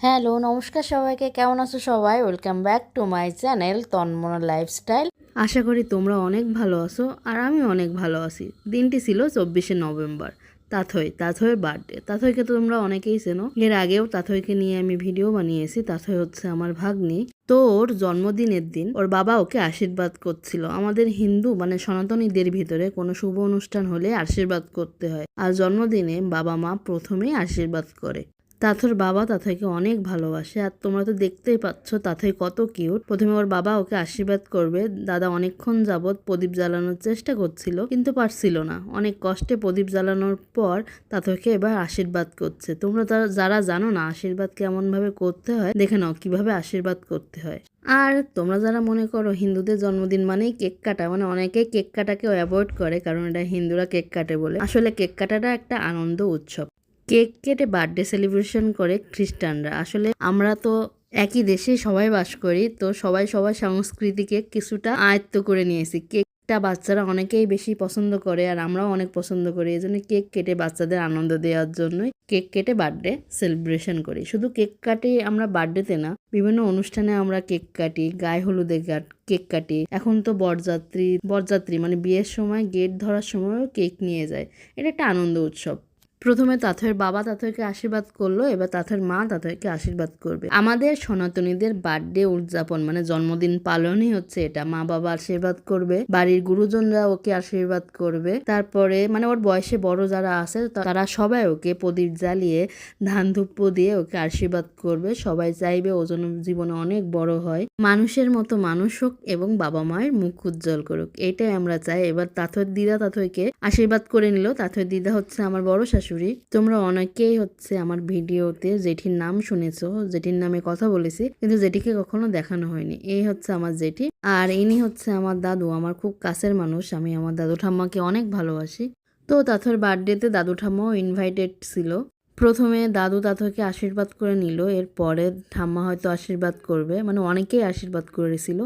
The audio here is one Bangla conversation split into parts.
হ্যালো, নমস্কার সবাইকে। কেমন আছো সবাই? Welcome back to my channel Tanmana lifestyle আশা করি তোমরা অনেক ভালো আছো আর আমি অনেক ভালো আছি। দিনটি ছিল চব্বিশে নভেম্বর। তাথই, তাথইয়ের বার্থডে তাথইকে তো তোমরা অনেকেই চেনো। এর আগেও তাথইকে নিয়ে আমি ভিডিও বানিয়েছি। তাথই হচ্ছে আমার ভাগ্নি। তো ওর জন্মদিনের দিন ওর বাবা ওকে আশীর্বাদ করছিল। আমাদের হিন্দু মানে সনাতনীদের ভিতরে কোনো শুভ অনুষ্ঠান হলে আশীর্বাদ করতে হয়। আর জন্মদিনে বাবা মা প্রথমেই আশীর্বাদ করে। তাথর বাবা তাথইকে অনেক ভালোবাসে আর তোমরা তো দেখতেই পাচ্ছ তাথই কত কিউট প্রথমে ওর বাবা ওকে আশীর্বাদ করবে। দাদা অনেকক্ষণ যাবৎ প্রদীপ জ্বালানোর চেষ্টা করছিল, কিন্তু পারছিল না। অনেক কষ্টে প্রদীপ জ্বালানোর পর তাথইকে এবার আশীর্বাদ করছে। তোমরা তারা যারা জানো না আশীর্বাদ কেমনভাবে করতে হয়, দেখে নাও কীভাবে আশীর্বাদ করতে হয়। আর তোমরা যারা মনে করো হিন্দুদের জন্মদিন মানেই কেক কাটা মানে অনেকেই কেক কাটাকে অ্যাভয়েড করে, কারণ এটা হিন্দুরা কেক কাটে বলে। আসলে কেক কাটাটা একটা আনন্দ উৎসব। কেক কেটে বার্থডে সেলিব্রেশন করে খ্রিস্টানরা। আসলে আমরা তো একই দেশে সবাই বাস করি, তো সবাই সবার সংস্কৃতিকে কিছুটা আয়ত্ত করে নিয়েছি। কেকটা বাচ্চারা অনেকেই বেশি পছন্দ করে আর আমরাও অনেক পছন্দ করি, এই জন্য কেক কেটে বাচ্চাদের আনন্দ দেওয়ার জন্যই কেক কেটে বার্থডে সেলিব্রেশন করি। শুধু কেক কাটি আমরা বার্থডেতে না, বিভিন্ন অনুষ্ঠানে আমরা কেক কাটি, গায়ে হলুদে কেক কাটি। এখন তো বরযাত্রী বরযাত্রী মানে বিয়ের সময় গেট ধরার সময়ও কেক নিয়ে যায়। এটা একটা আনন্দ উৎসব। প্রথমে তাথের বাবা তাথরকে আশীর্বাদ করল, এবার তাথের মা তাথরকে আশীর্বাদ করবে। আমাদের সনাতনীদের বার্থডে উদযাপন মানে জন্মদিন পালনই হচ্ছে এটা। মা বাবা আশীর্বাদ করবে, বাড়ির গুরুজনরা ওকে আশীর্বাদ করবে। তারপরে মানে ওর বয়সে বড় যারা আছে তারা সবাই ওকে প্রদীপ জ্বালিয়ে ধান ধূপ দিয়ে ওকে আশীর্বাদ করবে। সবাই চাইবে ও যেন জীবনে অনেক বড় হয়। মানুষের মতো মানুষ হোক এবং বাবা মায়ের মুখ উজ্জ্বল করুক। এটাই আমরা চাই। এবার তাথর দিদা তাথইকে আশীর্বাদ করে নিল। তাথর দিদা হচ্ছে আমার বড় শাশুড়ি তোমরা অনেকেই হচ্ছে আমার ভিডিওতে জেঠির নাম শুনেছো, জেঠির নামে কথা বলেছি, কিন্তু জেঠিকে কখনো দেখানো হয়নি। এই হচ্ছে আমার জেঠি, আর ইনি হচ্ছে আমার দাদু, আমার খুব কাছের মানুষ, আমি আমার দাদু ঠাম্মাকে অনেক ভালোবাসি। তো তাথর বার্থডেতে দাদু ঠাম্মাও ইনভাইটেড ছিল। প্রথমে দাদু তাথরকে আশীর্বাদ করে নিল, এরপরে ঠাম্মা হয়তো আশীর্বাদ করবে মানে অনেকেই আশীর্বাদ করেছিল।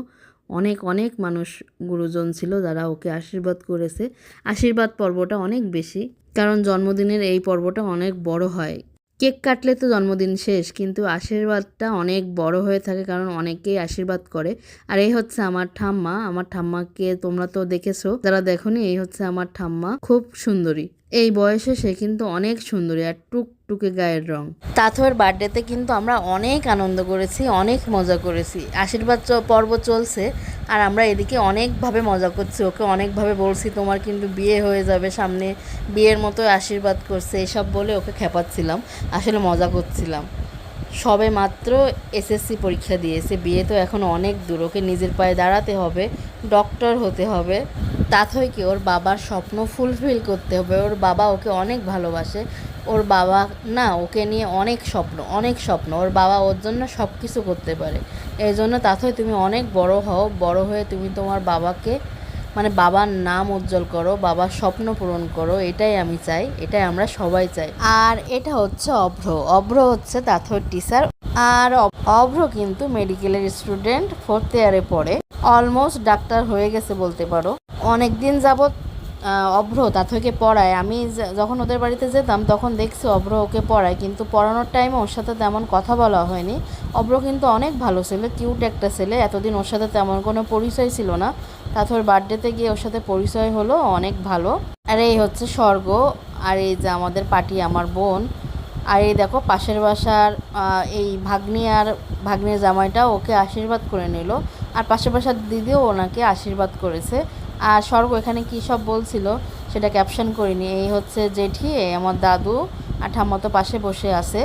অনেক অনেক মানুষ, গুরুজন ছিল যারা ওকে আশীর্বাদ করেছে। আশীর্বাদ পর্বটা অনেক বেশি। কারণ জন্মদিনের এই পর্বটা অনেক বড় হয়। কেক কাটলে তো জন্মদিন শেষ, কিন্তু আশীর্বাদটা অনেক বড় হয়ে থাকে কারণ অনেকেই আশীর্বাদ করে। আর এই হচ্ছে আমার ঠাম্মা, আমার ঠাম্মাকে তোমরা তো দেখেছ, যারা দেখো এই হচ্ছে আমার ঠাম্মা, খুব সুন্দরী। এই বয়সে সে কিন্তু অনেক সুন্দরী, আর টুকটুকে গায়ের রং। তাথর বার্থডেতে কিন্তু আমরা অনেক আনন্দ করেছি, অনেক মজা করেছি। আশীর্বাদ পর্ব চলছে আর আমরা এদিকে অনেকভাবে মজা করছি। ওকে অনেকভাবে বলছি, তোমার কিন্তু বিয়ে হয়ে যাবে সামনে, বিয়ের মতো আশীর্বাদ করছে। এসব বলে ওকে খেপাচ্ছিলাম, আসলে মজা করছিলাম। সবে মাত্র এসএসসি পরীক্ষা দিয়েছে, বিয়ে তো এখন অনেক দূর। ওকে নিজের পায়ে দাঁড়াতে হবে, ডক্টর হতে হবে। তাথইকে ওর বাবার স্বপ্ন ফুলফিল করতে হবে। ওর বাবা ওকে অনেক ভালোবাসে। ওর বাবা না ওকে নিয়ে অনেক স্বপ্ন অনেক স্বপ্ন। ওর বাবা ওর জন্য সব কিছু করতে পারে। এই জন্য তাথই তুমি অনেক বড় হও বড় হয়ে তুমি তোমার বাবাকে মানে বাবার নাম উজ্জ্বল করো বাবার স্বপ্ন পূরণ করো এটাই আমি চাই এটাই আমরা সবাই চাই। আর এটা হচ্ছে অভ্র অভ্র হচ্ছে তাথর টিচার আর অভ্র কিন্তু মেডিকেলের স্টুডেন্ট ফোর্থ ইয়ারে পড়ে। অলমোস্ট ডাক্তার হয়ে গেছে বলতে পারো। অনেক দিন আহ, অভ্র তাথইকে পড়ায়। আমি যখন ওদের বাড়িতে যেতাম, তখন দেখছি অভ্র ওকে পড়ায়, কিন্তু পড়ানোর টাইমে ওর সাথে তেমন কথা বলা হয়নি। অভ্র কিন্তু অনেক ভালো ছেলে কিউট একটা ছেলে। এতদিন ওর সাথে তেমন কোনো পরিচয় ছিল না। তারপর বার্থডেতে গিয়ে ওর সাথে পরিচয় হলো, অনেক ভালো। আর এই হচ্ছে স্বর্গ, আর এই যে আমাদের পার্টি আমার বোন। আর এই দেখো, পাশের বাসার এই ভাগ্নি আর ভাগ্নির জামাইটা ওকে আশীর্বাদ করে নিল। আর পাশের বাসার দিদিও ওনাকে আশীর্বাদ করেছে। আর স্বর্গ এখানে কী সব বলছিল, সেটা ক্যাপশন করিনি। এই হচ্ছে জেঠি আমার দাদু আর ঠাম্মা তো পাশে বসে আছে।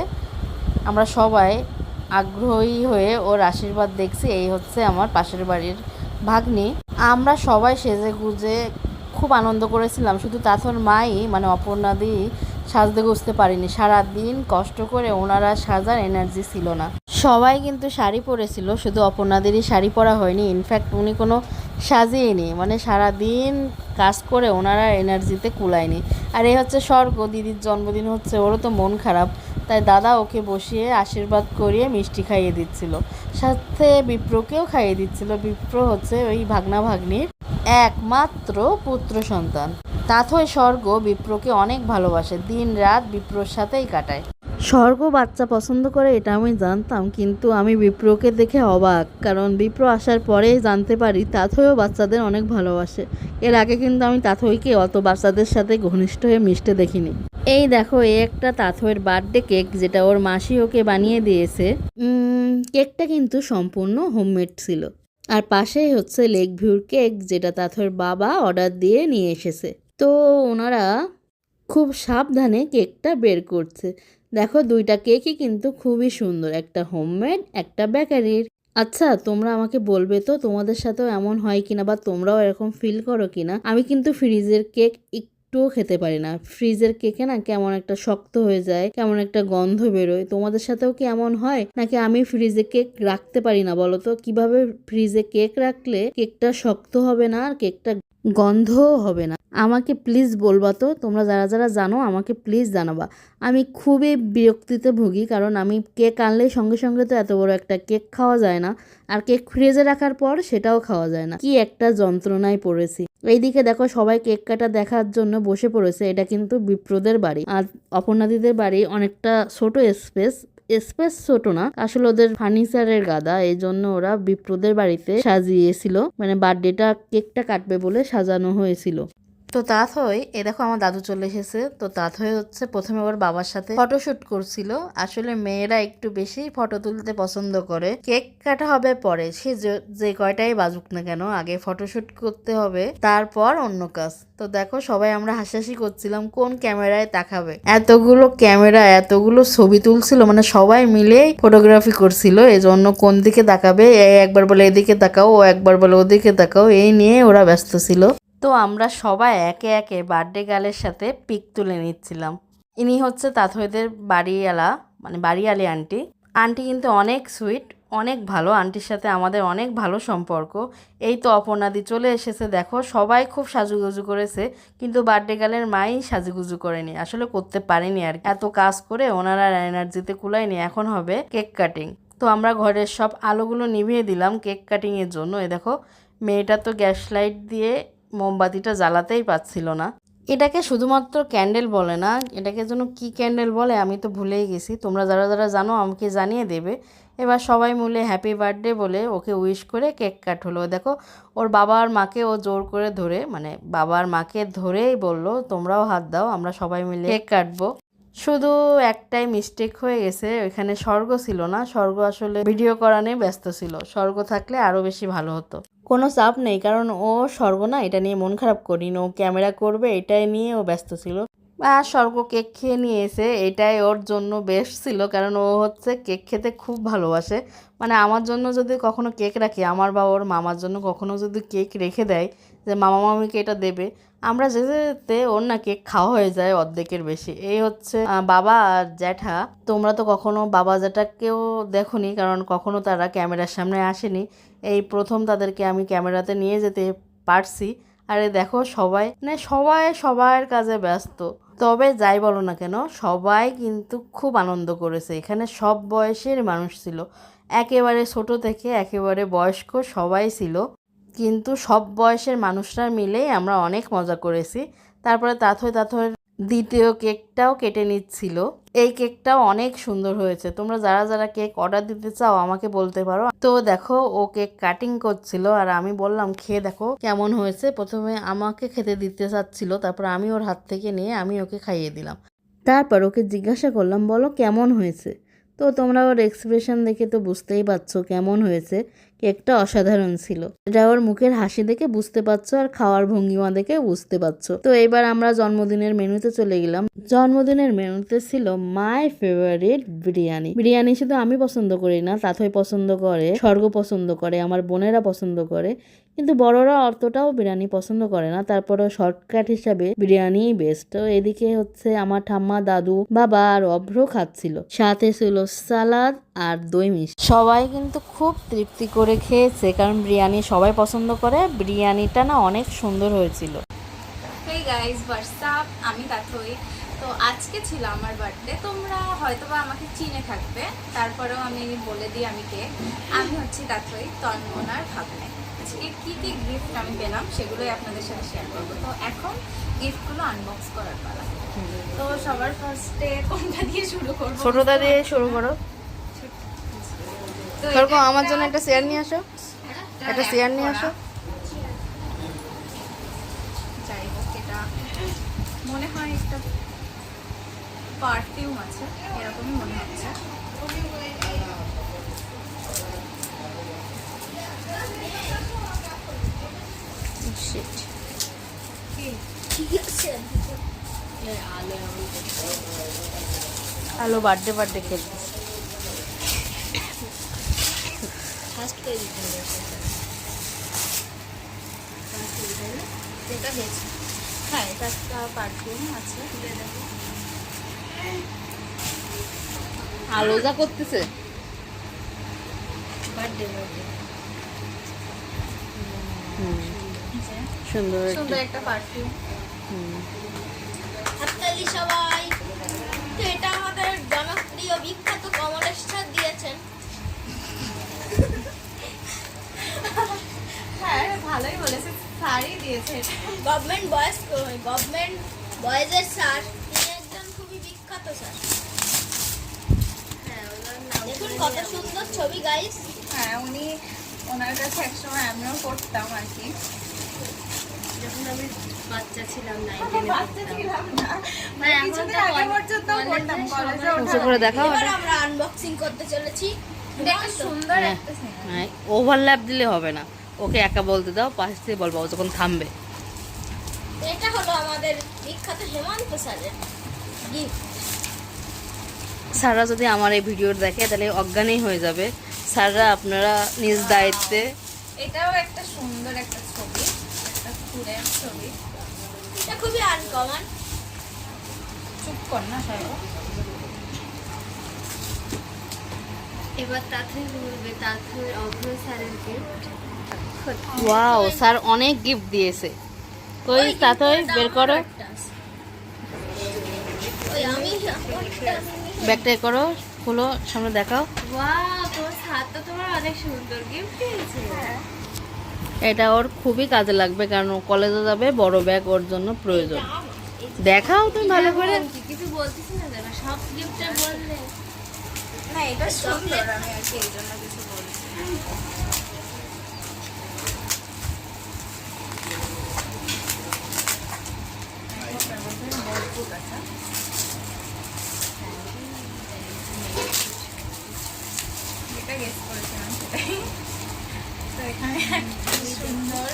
আমরা সবাই আগ্রহী হয়ে ওর আশীর্বাদ দেখছি, এই হচ্ছে আমার পাশের বাড়ির ভাগ্নি। আমরা সবাই সেজে গুজে খুব আনন্দ করেছিলাম, শুধু তাথর মাই মানে অপর্ণাদি সাজতে গুজতে পারিনি। সারাদিন কষ্ট করে ওনারা সাজার এনার্জি ছিল না। সবাই কিন্তু শাড়ি পরেছিল, শুধু অপর্ণাদেরই শাড়ি পরা হয়নি ইনফ্যাক্ট উনি কোনো সাজিয়েনি মানে সারাদিন কাজ করে ওনারা এনার্জিতে কুলায়নি। আর এই হচ্ছে স্বর্গ, দিদির জন্মদিন হচ্ছে, ওরও তো মন খারাপ, তাই দাদা ওকে বসিয়ে আশীর্বাদ করিয়ে মিষ্টি খাইয়ে দিচ্ছিল। সাথে বিপ্রকেও খাইয়ে দিচ্ছিল, বিপ্র হচ্ছে ওই ভাগনা ভাগ্নির একমাত্র পুত্র সন্তান। তাথই স্বর্গ বিপ্রকে অনেক ভালোবাসে, দিন রাত বিপ্রর সাথেই কাটায়। স্বর্গ বাচ্চা পছন্দ করে, এটা আমি জানতাম। কিন্তু আমি বিপ্রকে দেখে অবাক, কারণ বিপ্র আসার পরেই জানতে পারি তাথইও বাচ্চাদের অনেক ভালোবাসে। এর আগে কিন্তু আমি তাথইকে অত বাচ্চাদের সাথে ঘনিষ্ঠ হয়ে মিশতে দেখিনি। এই দেখো এই একটা তাথইয়ের বার্থডে কেক, যেটা ওর মাসি ওকে বানিয়ে দিয়েছে। কেকটা কিন্তু সম্পূর্ণ হোমমেড ছিল। আর পাশেই হচ্ছে লেক ভিউর কেক, যেটা তাথইয়ের বাবা অর্ডার দিয়ে নিয়ে এসেছে। তো ওনারা খুব সাবধানে কেকটা বের করছে। দেখো দুইটা কেকই কিন্তু খুবই সুন্দর, একটা হোমমেড একটা বেকারির আচ্ছা তোমরা আমাকে বলবে তো তোমাদের সাথেও এমন হয় কিনা বা তোমরাও এরকম ফিল করো কিনা? আমি কিন্তু ফ্রিজের কেক একটুও খেতে পারি না। ফ্রিজের কেকে না কেমন একটা শক্ত হয়ে যায়, কেমন একটা গন্ধ বেরোয়। তোমাদের সাথেও কি এমন হয়? নাকি আমি ফ্রিজে কেক রাখতে পারি না বলো তো? কীভাবে ফ্রিজে কেক রাখলে কেকটা শক্ত হবে না আর কেকটা গন্ধও হবে না। আমাকে প্লিজ বলবা তো, তোমরা যারা যারা জানো, আমাকে প্লিজ জানাবা। আমি খুবই বিরক্তিতে ভুগি, কারণ আমি কেক আনলেই সঙ্গে সঙ্গে তো এত বড় একটা কেক খাওয়া যায় না। আর কেক ফ্রিজে রাখার পর সেটাও খাওয়া যায় না। কি একটা যন্ত্রণায় পড়েছি। এইদিকে দেখো, সবাই কেক কাটা দেখার জন্য বসে পড়েছে। এটা কিন্তু বিপ্রদের বাড়ি। আর অপর্ণাদিদের বাড়ি অনেকটা ছোট স্পেস স্পেস ছোট না। আসলে ওদের ফার্নিচারের গাদা এই জন্য ওরা বিপ্রদের বাড়িতে সাজিয়েছিল। মানে বার্থডেটা কেকটা কাটবে বলে সাজানো হয়েছিল। তো তাঁত হয়ে, এ দেখো আমার দাদু চলে এসেছে। তো তাঁত হয়ে হচ্ছে প্রথমে ওর বাবার সাথে ফটোশুট করছিল। আসলে মেয়েরা একটু বেশি ফটো তুলতে পছন্দ করে। কেক কাটা হবে পরে, সে যে- কয়টাই বাজুক না কেন, আগে ফটোশুট করতে হবে, তারপর অন্য কাজ। তো দেখো সবাই আমরা হাসাহাসি করছিলাম, কোন ক্যামেরায় তাকাবে? এতগুলো ক্যামেরা, এতগুলো ছবি তুলছিল মানে সবাই মিলে ফটোগ্রাফি করছিল এই জন্য কোন দিকে তাকাবে একবার বলে এদিকে তাকাও, ও একবার বলে ওদিকে তাকাও, এই নিয়ে ওরা ব্যস্ত ছিল। তো আমরা সবাই একে একে বার্থডে গার্লের সাথে পিক তুলে নিচ্ছিলাম। ইনি হচ্ছে তাথইদের বাড়িওয়ালা মানে বাড়িওয়ালি আন্টি। আন্টি কিন্তু অনেক সুইট অনেক ভালো। আন্টির সাথে আমাদের অনেক ভালো সম্পর্ক। এই তো অপর্ণাদি চলে এসেছে। দেখো, সবাই খুব সাজুগুজু করেছে, কিন্তু বার্থডে গার্লের মাই সাজুগুজু করেনি। আসলে করতে পারেনি আর। এত কাজ করে ওনারা এনার্জিতে কুলায়নি। এখন হবে কেক কাটিং তো আমরা ঘরের সব আলোগুলো নিভিয়ে দিলাম কেক কাটিংয়ের জন্য। এ দেখো, মেয়েটা তো গ্যাস লাইট দিয়ে মোমবাতিটা জ্বালাতেই পাচ্ছিল না। এটাকে শুধুমাত্র ক্যান্ডেল বলে না, এটাকে যেন কি ক্যান্ডেল বলে আমি তো ভুলেই গেছি। তোমরা যারা যারা জানো আমাকে জানিয়ে দেবে। এবার সবাই মিলে হ্যাপি বার্থডে বলে ওকে উইশ করে কেক কাট হলো। দেখো, ওর বাবার মাকে ও জোর করে ধরে মানে বাবার মাকে ধরেই বলল, তোমরাও হাত দাও, আমরা সবাই মিলে কেক কাটবো। শুধু একটাই মিস্টেক হয়ে গেছে ওইখানে স্বর্গ ছিল না। স্বর্গ আসলে ভিডিও করা নিয়ে ব্যস্ত ছিল। স্বর্গ থাকলে আরও বেশি ভালো হতো। কোনো চাপ নেই, কারণ ও স্বর্গ না, এটা নিয়ে মন খারাপ করিন। ও ক্যামেরা করবে, এটাই নিয়ে ও ব্যস্ত ছিল। আর স্বর্গ কেক খেয়ে নিয়েছে, এটাই ওর জন্য বেস্ট ছিল, কারণ ও হচ্ছে কেক খেতে খুব ভালোবাসে। মানে আমার জন্য যদি কখনো কেক রাখি, আমার বা ওর মামার জন্য কখনো যদি কেক রেখে দেয়, যে মামা মামিকে এটা দেবে, আমরা যেতে যেতে ওর না কেক খাওয়া হয়ে যায় অর্ধেকের বেশি। এই হচ্ছে বাবা আর জ্যাঠা। তোমরা তো কখনো বাবা জ্যাঠাকেও দেখোনি, কারণ কখনো তারা ক্যামেরার সামনে আসেনি। এই প্রথম তাদেরকে আমি ক্যামেরাতে নিয়ে যেতে পারছি। আরে দেখো সবাই মানে সবাই সবার কাজে ব্যস্ত। তবে যাই বলো না কেন, সবাই কিন্তু খুব আনন্দ করেছে। এখানে সব বয়সের মানুষ ছিল। একেবারে ছোট থেকে একেবারে বয়স্ক সবাই ছিল। কিন্তু সব বয়সের মানুষরা মিলেই আমরা অনেক মজা করেছি। তারপরে তাথই তাথর দ্বিতীয় কেকটাও কেটে নিচ্ছিল। এই কেকটাও অনেক সুন্দর হয়েছে। তোমরা যারা যারা কেক অর্ডার দিতে চাও, আমাকে বলতে পারো। তো দেখো, ও কেক কাটিং করছিল আর আমি বললাম, খেয়ে দেখো কেমন হয়েছে। প্রথমে আমাকে খেতে দিতে চাচ্ছিল, তারপর আমি ওর হাত থেকে নিয়ে আমি ওকে খাইয়ে দিলাম। তারপর ওকে জিজ্ঞাসা করলাম, বলো কেমন হয়েছে? তো তোমরা ওর এক্সপ্রেশন দেখে তো বুঝতেই পারছ কেমন হয়েছে। কেকটা অসাধারণ ছিল। এটা ওর মুখের হাসি দেখে বুঝতে পারছ আর খাওয়ার ভঙ্গিমা দেখে বুঝতে পারছ। তো এবার আমরা জন্মদিনের মেনুতে চলে গেলাম। জন্মদিনের মেনুতে ছিল মাই ফেভারিট বিরিয়ানি। বিরিয়ানি শুধু আমি পছন্দ করি না তাথই পছন্দ করে, স্বর্গ পছন্দ করে, আমার বোনেরা পছন্দ করে। কিন্তু বড়রা অতটাও বিরিয়ানি পছন্দ করে না। তারপরে শর্টকাট হিসাবে বিরিয়ানি বেস্ট তো এদিকে হচ্ছে আমার ঠাম্মা, দাদু, বাবা আর অভ্র খাচ্ছিল। সাথে ছিল সালাদ আর দই মিষ্টি। সবাই কিন্তু খুব তৃপ্তি করে খেয়েছে কারণ বিরিয়ানি সবাই পছন্দ করে। বিরিয়ানিটা না অনেক সুন্দর হয়েছিল। আমি তো আজকে ছিল আমার বার্থডে তোমরা হয়তো বা আমাকে চিনে থাকবে। তারপরেও আমি বলে দিই আমি কে। আমি হচ্ছি তাথই তন্মনার ভাগ্নে। আজকে কি কি গিফট আমি পেলাম সেগুলোই আপনাদের সাথে শেয়ার করব। তো এখন গিফটগুলো আনবক্স করার পালা। তো সবার ফার্স্টে কোনটা দিয়ে শুরু করব? ছোটদা দিয়ে শুরু করো। তো আমার জন্য একটা চেয়ার নিয়ে আসো। একটা চেয়ার নিয়ে। আসো। যাই হোক এটা মনে হয় একটা পারফিউম আছে এরকমই মনে হচ্ছে। Shit. আলো বার্থডে বার্থডে খেলতে হয়েছে হ্যাঁ এটা একটা পারফিউম আছে আলো যা করতেছে। বার্থডে বার্থডে হুম, সুন্দর একটা সুন্দর একটা পারফিউম হাততালি সবাই। তো এটা আমাদের জনপ্রিয় বিখ্যাত কমলেশ্বর দিয়েছেন। হ্যাঁ ভালোই বলেছে শাড়ি দিয়েছে গভর্নমেন্ট বয়েজ গভর্নমেন্ট বয়েজের স্যার তিনি একজন খুবই বিখ্যাত স্যার। দেখুন কত সুন্দর ছবি গাইস হ্যাঁ উনি ওনার কাছে একসময় আমিও পড়তাম আর কি। যখন আমি বাচ্চা ছিলাম বাচ্চা ছিলাম না। মানে এখন কিছুদিন তো আগে কলেজে- পর্যন্ত পড়তাম কলেজে উঁচু করে দেখাও আমরা আনবক্সিং করতে চলেছি। সুন্দর হ্যাঁ। হ্যাঁ ওভারল্যাপ দিলে হবে না। ওকে একা বলতে দাও পাশ থেকে বলব ও যখন থামবে। এটা হলো আমাদের বিখ্যাত হেমন্ত স্যারের স্যাররা যদি আমার এই ভিডিও দেখে তাহলে অজ্ঞানই হয়ে যাবে। স্যাররা আপনারা নিজ দায়িত্বে এটাও একটা সুন্দর একটা ছবি। ফুলের ছবি এটা খুবই আনকমন চুপ কর না এবার তাথই বলবে তাথই অভয় স্যারের গিফট ওয়াও স্যার অনেক গিফট দিয়েছে। কই তাতই বের করো। ব্যাগটা করো খুলো সামনে দেখাও। ওয়াও তোমার তো তোমার অনেক সুন্দর। গিফট দিয়েছে। এটা ওর খুবই কাজে লাগবে কারণ ও কলেজে যাবে বড় ব্যাগ ওর জন্য প্রয়োজন। দেখাও তুমি ভালো করে। কিছু বলতেছি না সব গিফটটা বললে। না এটা সুন্দর আমি আর কি এই জন্য কিছু বলছি যেটা গেস করেছিলাম সেটাই তো এখানে একটা সুন্দর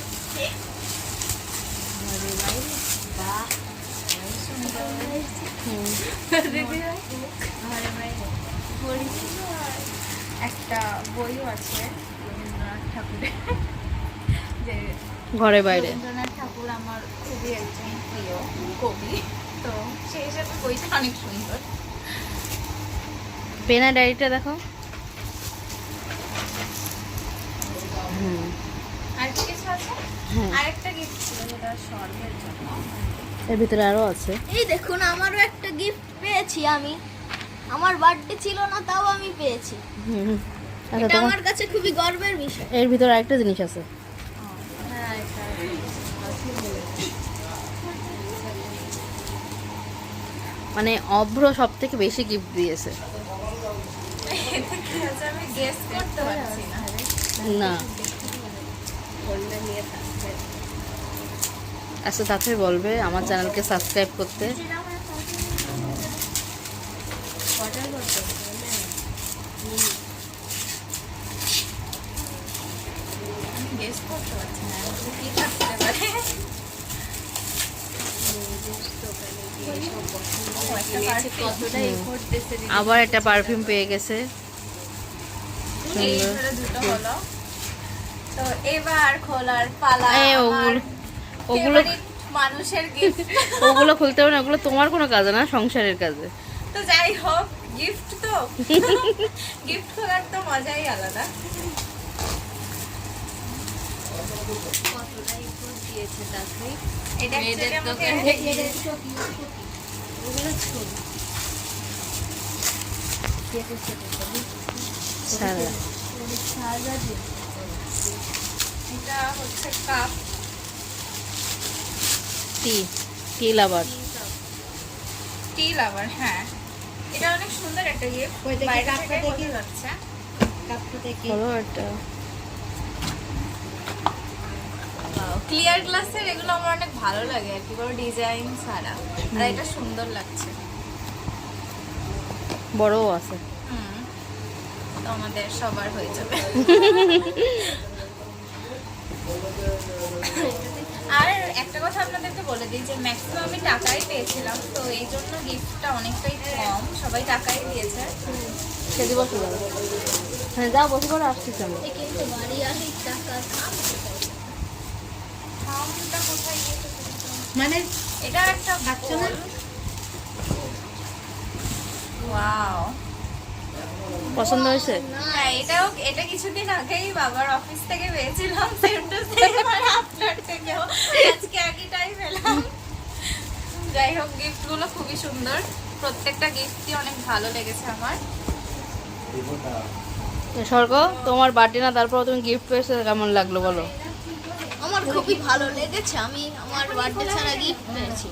একটা বইও আছে রবীন্দ্রনাথ ঠাকুরের যে ঘরে বাইরে? রবীন্দ্রনাথ ঠাকুর আমার খুবই একজন প্রিয় কবি তো সেই হিসাবে বইটা অনেক সুন্দর। পেনা ডায়েরিটা দেখো। আর কিছু আছে? হ্যাঁ। আরেকটা গিফট ছিল যেটা স্বর্গের জন্য। এর ভিতরে আরও আছে। এই দেখুন আমারও একটা গিফট পেয়েছি আমি। আমার বার্থডে ছিল না তাও আমি পেয়েছি। আচ্ছা এটা আমার কাছে খুবই গর্বের বিষয়। এর ভিতরে আরেকটা জিনিস আছে হ্যাঁ এটা মানে অভ্র সব থেকে বেশি গিফট দিয়েছে। না। আচ্ছা তাতে বলবে আমার চ্যানেলকে সাবস্ক্রাইব করতে আমি গেস করতে পারছি না আসলে কি থাকতে পারে ও, একটা perfume। আবার একটা পারফিউম পেয়ে গেছে। ওগুলো খুলতে হবে না ওগুলো তোমার কোনো কাজে না সংসারের কাজে। তো যাই হোক গিফট তো। গিফট খোলার তো মজাই আলাদা। এটা হচ্ছে cup. Tea tea lover. Tea lover হ্যাঁ। এটা অনেক সুন্দর একটা গিফট বাইরে থেকে কাপটা বলো একটা ক্লিয়ার গ্লাসের এগুলো আমার অনেক ভালো লাগে আর কি কোনো ডিজাইন ছাড়া। আর এটা সুন্দর লাগছে। বড়ও আছে। হুম তো আমাদের সবার হয়ে যাবে। আর একটা কথা আপনাদেরকে বলে দিই যে ম্যাক্সিমাম আমি টাকাই পেয়েছিলাম তো এই জন্য গিফটটা অনেকটাই কম সবাই টাকাই দিয়েছে। সেদি বসে যাবে। হ্যাঁ যাও বসে করে আসছিস আমি কিন্তু বাড়ি আসি টাকা থাম কোথায় গিয়েছে মানে এটা একটা বাচ্চা না? ওয়াও। পছন্দ হয়েছে? হ্যাঁ এটাও এটা কিছুদিন আগেই বাবার অফিস থেকে পেয়েছিলাম সেম টু সেম আর আপনার থেকেও। আজকে একইটাই পেলাম যাই হোক গিফটগুলো খুবই সুন্দর। প্রত্যেকটা গিফটই অনেক ভালো লেগেছে আমার। স্বর্গ তোমার বার্থডে না তারপর তুমি গিফট পেয়েছ কেমন লাগল বলো? আমার খুবই ভালো লেগেছে আমি আমার বার্থডে ছাড়া গিফট পেয়েছি।